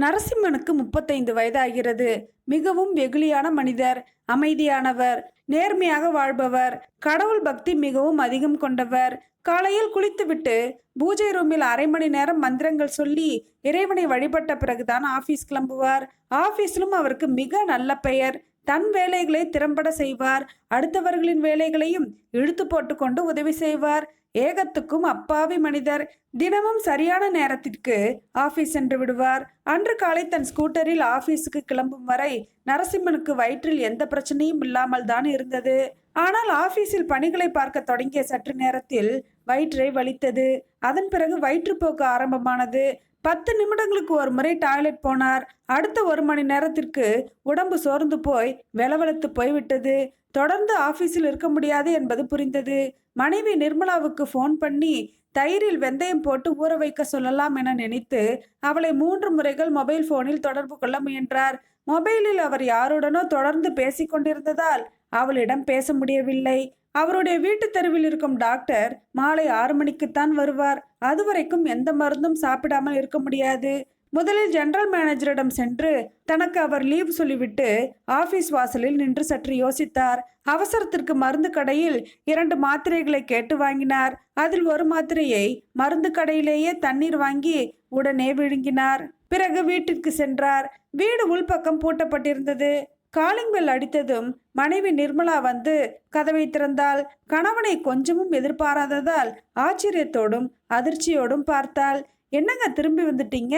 நரசிம்மனுக்கு முப்பத்தைந்து வயதாகிறது. மிகவும் வெகுளியான மனிதர் அமைதியானவர் நேர்மையாக வாழ்பவர் கடவுள் பக்தி மிகவும் அதிகம் கொண்டவர். காலையில் குளித்துவிட்டு பூஜை ரூமில் அரை மணி நேரம் மந்திரங்கள் சொல்லி இறைவனை வழிபட்ட பிறகுதான் ஆபீஸ் கிளம்புவார். ஆபீஸிலும் அவருக்கு மிக நல்ல பெயர். தன் வேலைகளை திறம்பட செய்வார். அடுத்தவர்களின் வேலைகளையும் இழுத்து போட்டுக்கொண்டு உதவி செய்வார். ஏகத்துக்கும் அப்பாவி மனிதர். தினமும் சரியான நேரத்திற்கு ஆபீஸ் சென்று விடுவார். அன்று காலை தன் ஸ்கூட்டரில் ஆபீஸுக்கு கிளம்பும் வரை நரசிம்மனுக்கு வயிற்றில் எந்த பிரச்சனையும் இல்லாமல் தான் இருந்தது. ஆனால் ஆபீஸில் பணிகளை பார்க்க தொடங்கிய சற்று நேரத்தில் வயிற்றை வலித்தது. அதன் பிறகு வயிற்றுப்போக்கு ஆரம்பமானது. பத்து நிமிடங்களுக்கு ஒரு முறை டாய்லெட் போனார். அடுத்த ஒரு மணி நேரத்திற்கு உடம்பு சோர்ந்து போய் வெலவெலத்து போய்விட்டது. தொடர்ந்து ஆபீஸில் இருக்க முடியாது என்பது புரிந்தது. மனைவி நிர்மலாவுக்கு ஃபோன் பண்ணி தயிரில் வெந்தயம் போட்டு ஊற வைக்க சொல்லலாம் என நினைத்து அவளை மூன்று முறைகள் மொபைல் போனில் தொடர்பு கொள்ள முயன்றார். மொபைலில் அவர் யாருடனோ தொடர்ந்து பேசிக் கொண்டிருந்ததால் அவளிடம் பேச முடியவில்லை. அவருடைய வீட்டு தெருவில் இருக்கும் டாக்டர் மாலை ஆறு மணிக்குத்தான் வருவார். அதுவரைக்கும் எந்த மருந்தும் சாப்பிடாமல் இருக்க முடியாது. முதலில் ஜெனரல் மேனேஜரிடம் சென்று தனக்கு அவர் லீவ் சொல்லிவிட்டு ஆபீஸ் வாசலில் நின்று சற்று யோசித்தார். அவசரத்திற்கு மருந்து கடையில் இரண்டு மாத்திரைகளை கேட்டு வாங்கினார். அதில் ஒரு மாத்திரையை மருந்து கடையிலேயே தண்ணீர் வாங்கி உடனே விழுங்கினார். பிறகு வீட்டிற்கு சென்றார். வீடு உள்பக்கம் பூட்டப்பட்டிருந்தது. காலிங் பெல் அடித்ததும் மனைவி நிர்மலா வந்து கதவை திறந்தால் கணவனை கொஞ்சமும் எதிர்பாராததால் ஆச்சரியத்தோடும் அதிர்ச்சியோடும் பார்த்தாள். என்னங்க திரும்பி வந்துட்டீங்க?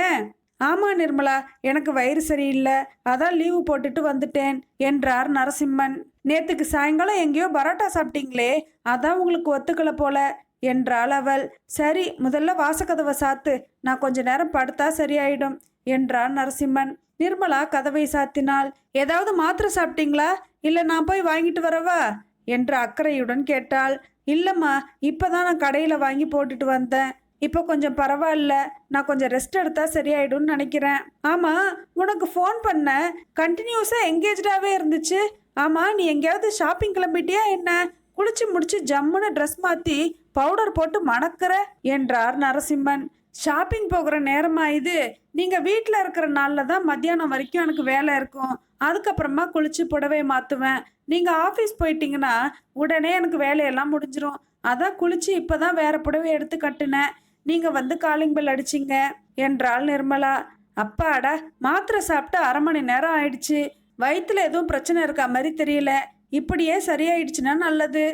ஆமா நிர்மலா எனக்கு வயிறு சரியில்லை. அதான் லீவு போட்டுட்டு வந்துட்டேன் என்றார் நரசிம்மன். நேத்துக்கு சாயங்காலம் எங்கேயோ பரோட்டா சாப்பிட்டீங்களே அதான் உங்களுக்கு ஒத்துக்கல போல என்றாள் அவள். சரி முதல்ல வாசக்கதவை சாத்து நான் கொஞ்ச நேரம் படுத்தா சரியாயிடும் என்றான் நரசிம்மன். நிர்மலா கதவை சாத்தினாள். ஏதாவது மாத்திரை சாப்பிட்டீங்களா? இல்லை நான் போய் வாங்கிட்டு வரவா? என்று அக்கறையுடன் கேட்டாள். இப்போ தான் நான் கடையில் வாங்கி போட்டுட்டு வந்தேன். இப்போ கொஞ்சம் பரவாயில்ல. நான் கொஞ்சம் ரெஸ்ட் எடுத்தா சரியாயிடும்னு நினைக்கிறேன். ஆமா உனக்கு ஃபோன் பண்ண. கண்டினியூஸா எங்கேஜாவே இருந்துச்சு. ஆமா நீ எங்கேயாவது ஷாப்பிங் கிளம்பிட்டியா என்ன? குளிச்சு முடிச்சு ஜம்முன்னு ட்ரெஸ் மாத்தி பவுடர் போட்டு மணக்கிற என்றார் நரசிம்மன். ஷாப்பிங் போகிற நேரமா இது நீங்கள் வீட்டில் இருக்கிற நாளில் தான் மத்தியானம் வரைக்கும் எனக்கு வேலை இருக்கும். அதுக்கப்புறமா குளிச்சு புடவை மாற்றுவேன் நீங்கள் ஆஃபீஸ் போயிட்டீங்கன்னா உடனே எனக்கு வேலையெல்லாம் முடிஞ்சிரும். அதான் குளிச்சு இப்பதான் வேற புடவை எடுத்து கட்டுனேன். நீங்கள் வந்து காலிங் பெல் அடிச்சிங்க. என்றாள் நிர்மலா. அப்பாடா மாத்திரை சாப்பிட்டு அரை மணி நேரம் ஆயிடுச்சு. வயிற்றுல எதுவும் பிரச்சனை இருக்கா மாதிரி தெரியல. இப்படியே சரியாயிடுச்சுன்னா நல்லது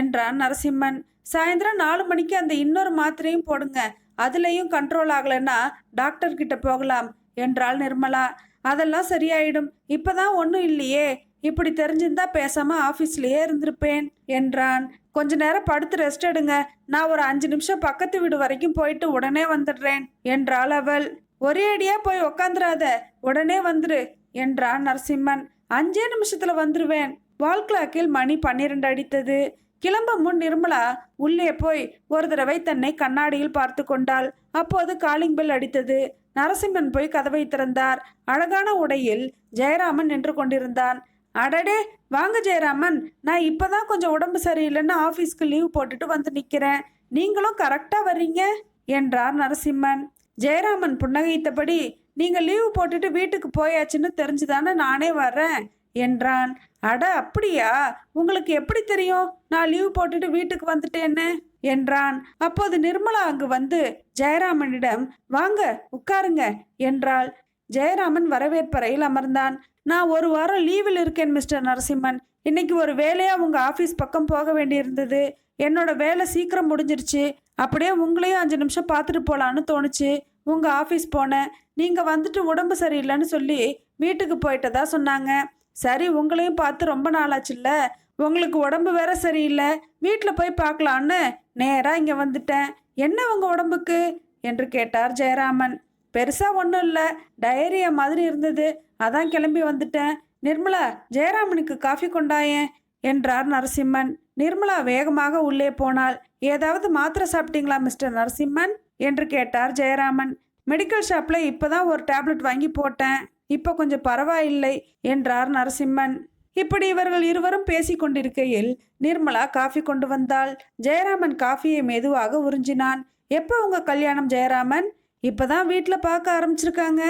என்றான் நரசிம்மன். சாயந்தரம் நாலு மணிக்கு அந்த இன்னொரு மாத்திரையும் போடுங்க. அதுலேயும் கண்ட்ரோல் ஆகலைன்னா டாக்டர்கிட்ட போகலாம் என்றாள் நிர்மலா. அதெல்லாம் சரியாயிடும். இப்போதான் ஒன்றும் இல்லையே. இப்படி தெரிஞ்சிருந்தா பேசாம ஆஃபீஸ்லயே இருந்திருப்பேன் என்றான். கொஞ்ச நேரம் படுத்து ரெஸ்ட் எடுங்க. நான் ஒரு அஞ்சு நிமிஷம் பக்கத்து வீடு வரைக்கும் போயிட்டு உடனே வந்துடுறேன் என்றாள் அவள். ஒரே அடியா போய் உக்காந்துராத உடனே வந்துரு என்றான் நரசிம்மன். அஞ்சே நிமிஷத்துல வந்துருவேன். வால் கிளாக்கில் மணி பன்னிரண்டு அடித்தது. கிளம்ப முன் நிர்மலா உள்ளே போய் ஒரு தடவை தன்னை கண்ணாடியில் பார்த்து கொண்டாள். அப்போது காலிங் பெல் அடித்தது. நரசிம்மன் போய் கதவை திறந்தார். அழகான உடையில் ஜெயராமன் நின்று கொண்டிருந்தான். அடடே வாங்க ஜெயராமன். நான் இப்போதான் கொஞ்சம் உடம்பு சரியில்லைன்னு ஆஃபீஸ்க்கு லீவ் போட்டுட்டு வந்து நிற்கிறேன் நீங்களும் கரெக்டாக வர்றீங்க? என்றார் நரசிம்மன். ஜெயராமன் புன்னகைத்தபடி நீங்கள் லீவு போட்டுட்டு வீட்டுக்கு போயாச்சுன்னு தெரிஞ்சுதானே நானே வர்றேன். என்றான். அட அப்படியா? உங்களுக்கு எப்படி தெரியும்? நான் லீவ் போட்டுட்டு வீட்டுக்கு வந்துட்டேன்னு? என்றான். அப்போது நிர்மலா அங்கு வந்து ஜெயராமனிடம் வாங்க உட்காருங்க என்றாள். ஜெயராமன் வரவேற்பறையில் அமர்ந்தான். நான் ஒரு வாரம் லீவில் இருக்கேன் மிஸ்டர் நரசிம்மன். இன்னைக்கு ஒரு வேலையாக உங்கள் ஆஃபீஸ் பக்கம் போக வேண்டியிருந்தது. என்னோட வேலை சீக்கிரம் முடிஞ்சிருச்சு. அப்படியே உங்களையும் அஞ்சு நிமிஷம் பார்த்துட்டு போகலான்னு தோணுச்சு. உங்கள் ஆஃபீஸ் போனேன். நீங்கள் வந்துட்டு உடம்பு சரியில்லைன்னு சொல்லி வீட்டுக்கு போயிட்டதா சொன்னாங்க. சரி உங்களையும் பார்த்து ரொம்ப நாளாச்சுல்ல? உங்களுக்கு உடம்பு வேற சரியில்லை. வீட்டில் போய் பார்க்கலான்னு நேராக இங்கே வந்துட்டேன். என்ன உங்கள் உடம்புக்கு? என்று கேட்டார் ஜெயராமன். பெருசாக ஒன்றும் இல்லை. டயரியா மாதிரி இருந்தது. அதான் கிளம்பி வந்துட்டேன். நிர்மலா ஜெயராமனுக்கு காஃபி கொண்டாயேன் என்றார் நரசிம்மன். நிர்மலா வேகமாக உள்ளே போனாள். ஏதாவது மாத்திரை சாப்பிட்டீங்களா மிஸ்டர் நரசிம்மன்? என்று கேட்டார் ஜெயராமன். மெடிக்கல் ஷாப்பில் இப்போ தான் ஒரு டேப்லெட் வாங்கி போட்டேன். இப்போ கொஞ்சம் பரவாயில்லை என்றார் நரசிம்மன். இப்படி இவர்கள் இருவரும் பேசிக்கொண்டிருக்கையில் நிர்மலா காஃபி கொண்டு வந்தாள். ஜெயராமன் காஃபியை மெதுவாக உறிஞ்சினான். எப்போ உங்க கல்யாணம் ஜெயராமன்? இப்பதான் வீட்டில் பார்க்க ஆரம்பிச்சிருக்காங்க.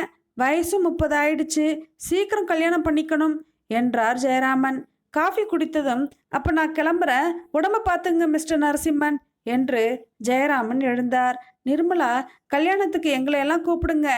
வயசும் முப்பது ஆயிடுச்சு. சீக்கிரம் கல்யாணம் பண்ணிக்கணும் என்றார் ஜெயராமன். காஃபி குடித்ததும் அப்ப நான் கிளம்புறேன். உடம்ப பார்த்துங்க மிஸ்டர் நரசிம்மன் என்று ஜெயராமன் எழுந்தார். நிர்மலா கல்யாணத்துக்கு எங்களை எல்லாம் கூப்பிடுங்க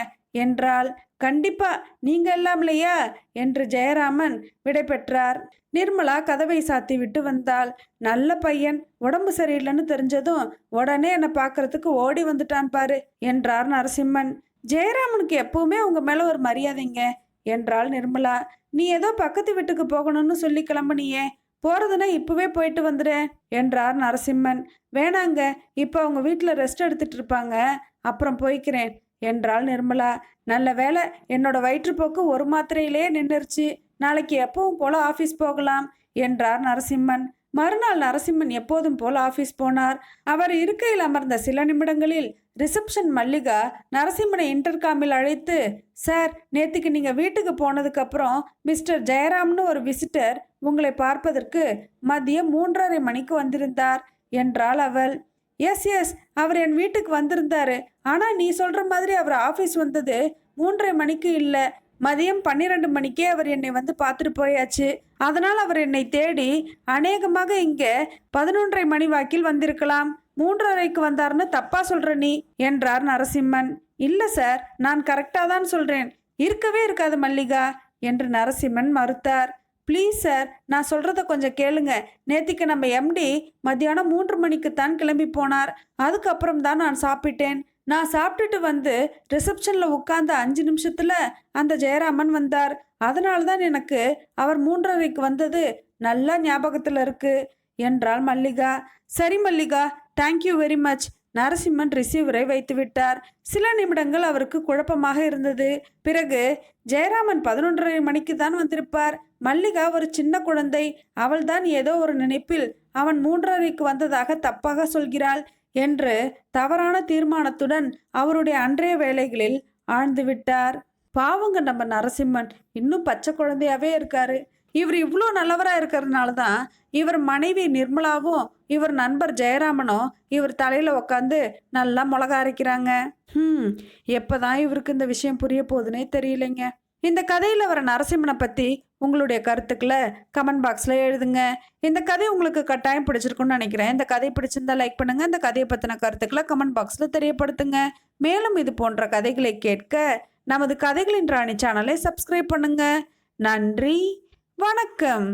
என்றால் கண்டிப்பா நீங்க எல்லாம் இல்லையா? என்று ஜெயராமன் விடை பெற்றார். நிர்மலா கதவை சாத்தி விட்டு வந்தாள். நல்ல பையன். உடம்பு சரியில்லைன்னு தெரிஞ்சதும் உடனே என்னை பார்க்கறதுக்கு ஓடி வந்துட்டான் பாரு என்றார் நரசிம்மன். ஜெயராமனுக்கு எப்பவுமே உங்க மேல ஒரு மரியாதைங்க என்றாள் நிர்மலா. நீ ஏதோ பக்கத்து வீட்டுக்கு போகணும்னு சொல்லி கிளம்புனியே. போறதுன்னா இப்பவே போயிட்டு வந்துடுறேன் என்றார் நரசிம்மன். வேணாங்க இப்போ அவங்க வீட்டில் ரெஸ்ட் எடுத்துட்டு இருப்பாங்க. அப்புறம் போய்க்கிறேன். என்றாள் நிர்மலா. நல்ல வேலை என்னோட வயிற்றுப்போக்கு ஒரு மாத்திரையிலே நின்றுருச்சு. நாளைக்கு எப்பவும் போல ஆஃபீஸ் போகலாம் என்றார் நரசிம்மன். மறுநாள் நரசிம்மன் எப்போதும் போல ஆஃபீஸ் போனார். அவர் இருக்கையில் அமர்ந்த சில நிமிடங்களில் ரிசப்ஷன் மல்லிகா நரசிம்மனை இன்டர்காமில் அழைத்து சார் நேத்துக்கு நீங்க வீட்டுக்கு போனதுக்கப்புறம் மிஸ்டர் ஜெயராம்னு ஒரு விசிட்டர் உங்களை பார்ப்பதற்கு மதியம் மூன்றரை மணிக்கு வந்திருந்தார் என்றாள் அவள். எஸ் எஸ் அவர் என் வீட்டுக்கு வந்திருந்தாரு. ஆனால் நீ சொல்கிற மாதிரி அவர் ஆஃபீஸ் வந்தது மூன்றரை மணிக்கு இல்லை. மதியம் பன்னிரெண்டு மணிக்கே அவர் என்னை வந்து பார்த்துட்டு போயாச்சு. அதனால் அவர் என்னை தேடி அநேகமாக இங்கே பதினொன்றரை மணி வாக்கில் வந்திருக்கலாம். மூன்றரைக்கு வந்தார்னு தப்பா சொல்கிற நீ என்றார் நரசிம்மன். இல்லை சார் நான் கரெக்டாக தான் சொல்கிறேன் இருக்கவே இருக்காது மல்லிகா என்று நரசிம்மன் மறுத்தார். ப்ளீஸ் சார் நான் சொல்கிறத கொஞ்சம் கேளுங்க. நேத்திக்கு நம்ம எம்டி மத்தியானம் மூன்று மணிக்கு தான் கிளம்பி போனார். அதுக்கப்புறம் தான் நான் சாப்பிட்டேன். நான் சாப்பிட்டுட்டு வந்து ரிசப்ஷனில் உட்கார்ந்த அஞ்சு நிமிஷத்தில் அந்த ஜெயராமன் வந்தார். அதனால தான் எனக்கு அவர் மூன்றரைக்கு வந்தது. நல்லா ஞாபகத்தில் இருக்குது என்றாள் மல்லிகா. சரி Mallika thank you very much Narasimhan ரிசீவரை வைத்து விட்டார். சில நிமிடங்கள் அவருக்கு குழப்பமாக இருந்தது. பிறகு ஜெயராமன் பதினொன்றரை மணிக்கு தான் வந்திருப்பார். மல்லிகா ஒரு சின்ன குழந்தை. அவள்தான் ஏதோ ஒரு நினைப்பில் அவன் மூன்றரைக்கு வந்ததாக தப்பாக சொல்கிறாள் என்று தவறான தீர்மானத்துடன் அவருடைய அன்றைய வேலைகளில் ஆழ்ந்து விட்டார். பாவங்க நம்ம நரசிம்மன். இன்னும் பச்சை குழந்தையாவே இருக்காரு. இவர் இவ்வளோ நல்லவராக இருக்கிறதுனால தான் இவர் மனைவி நிர்மலாவும் இவர் நண்பர் ஜெயராமனும் இவர் தலையில் உக்காந்து நல்லா மிளகா அரைக்கிறாங்க. ம் எப்போ தான் இவருக்கு இந்த விஷயம் புரிய போகுதுன்னே தெரியலைங்க. இந்த கதையில் வர நரசிம்மனை பற்றி உங்களுடைய கருத்துக்களை கமெண்ட் பாக்ஸில் எழுதுங்க. இந்த கதை உங்களுக்கு கட்டாயம் பிடிச்சிருக்குன்னு நினைக்கிறேன். இந்த கதை பிடிச்சிருந்தா லைக் பண்ணுங்கள் இந்த கதையை பற்றின கருத்துக்களை கமெண்ட் பாக்ஸில் தெரியப்படுத்துங்க. மேலும் இது போன்ற கதைகளை கேட்க நமது கதைகளின் ராணி சேனலை சப்ஸ்கிரைப் பண்ணுங்கள் நன்றி. வணக்கம்.